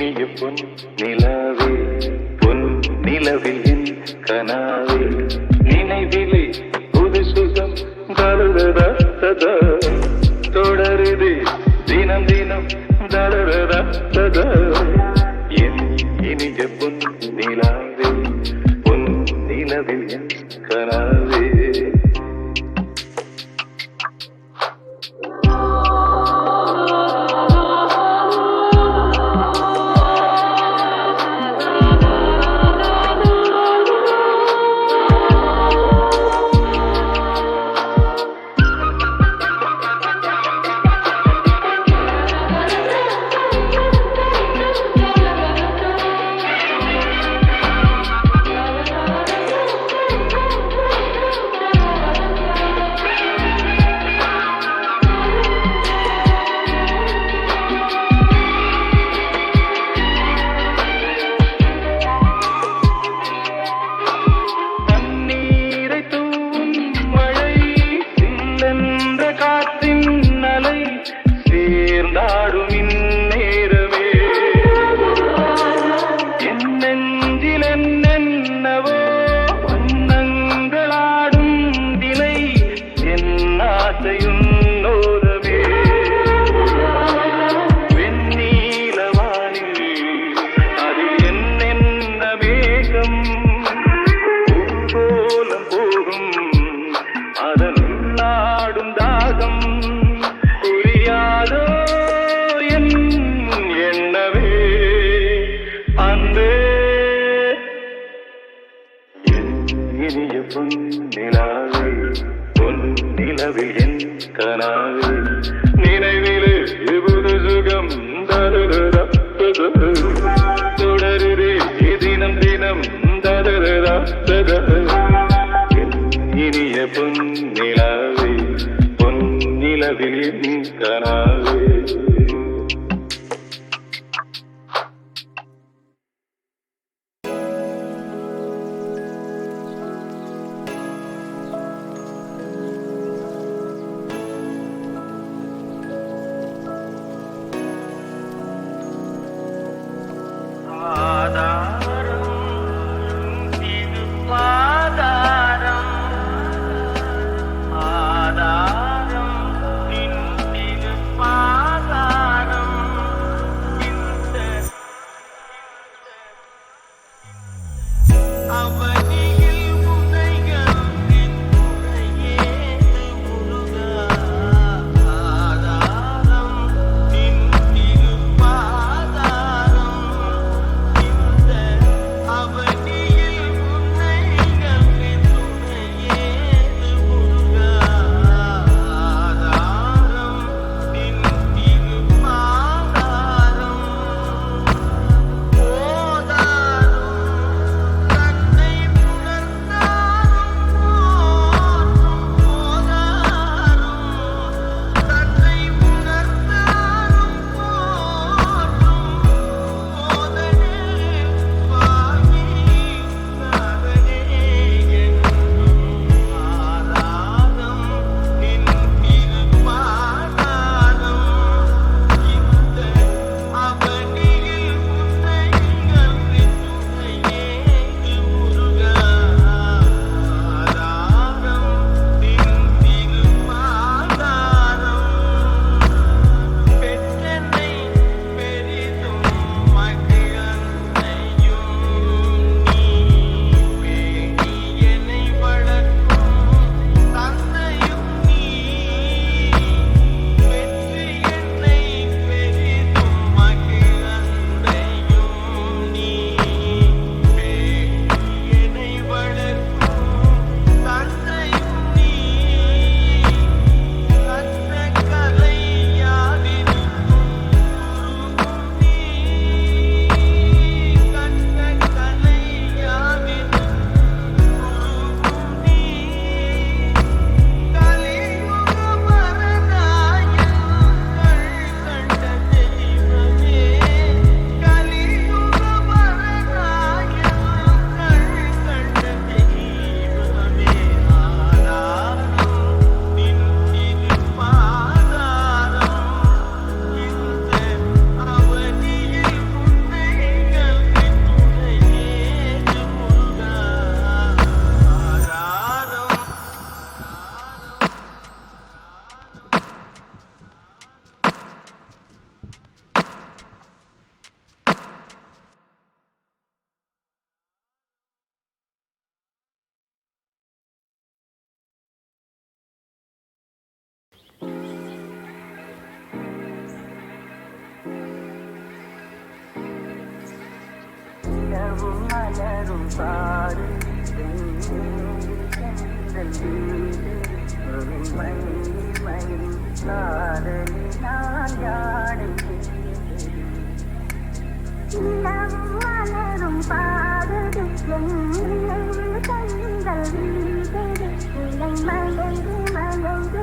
இனிய பொன் நிலவே பொன் நிலவில் என் கனாவே. நினைவிலே புது சுகம் தருததா ததா. தொடருது தினம் தினம் தருததா ததா. என் இனிய பொன் நிலாவே பொன் நிலவில் என் கனாவே. சேர்ந்தாடும் தொடருதே. தினம் தினம் இனிய பொன்னிலாவே கனாவே. மலரும் பாடுது என் கண்கள் வீடுது இலை மயங்கு மயங்கு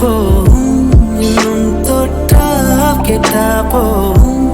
போகும் நீ தொட்டா கெட்டா போகும்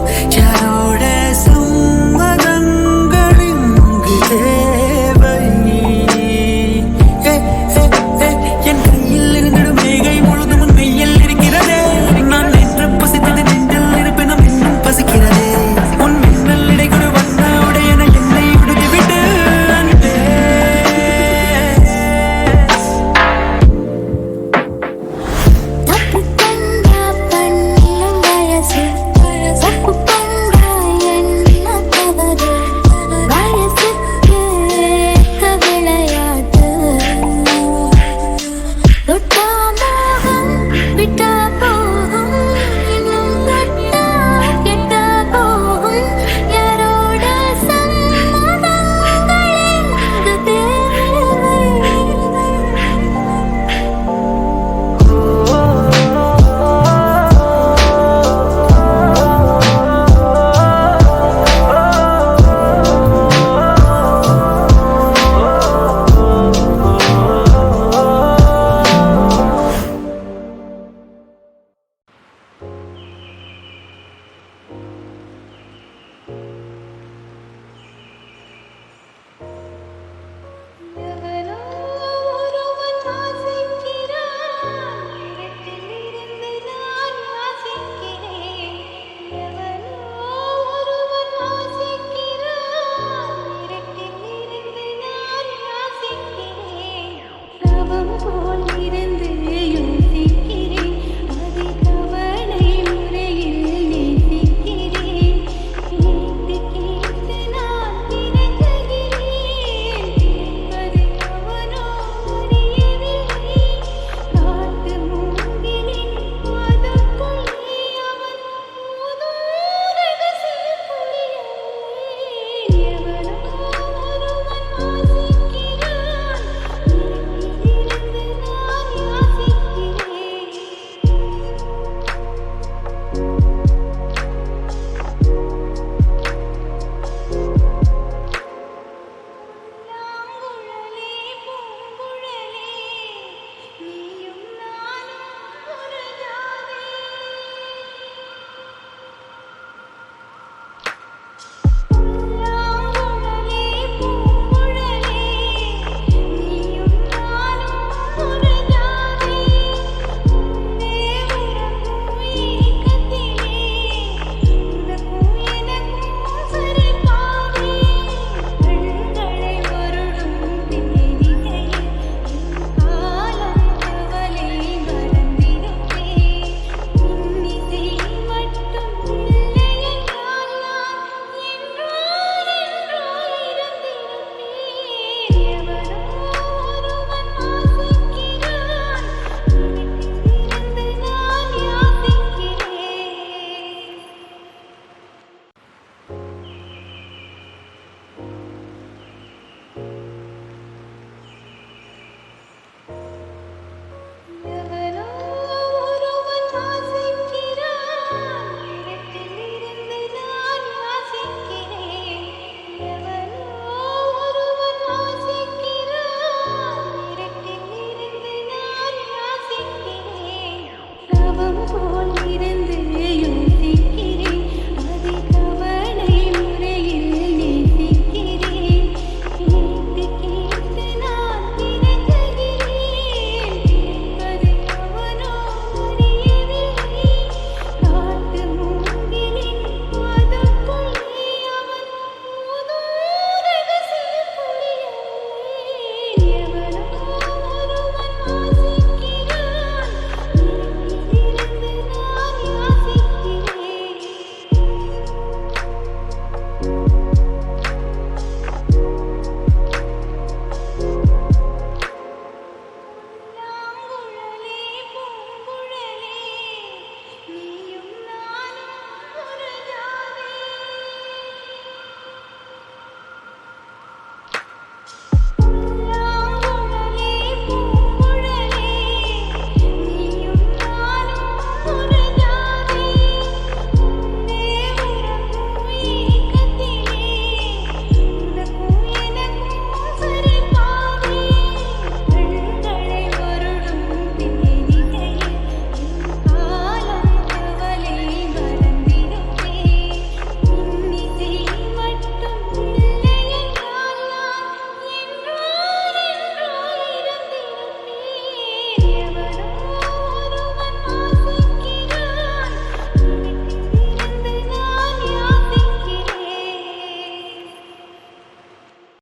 Oh.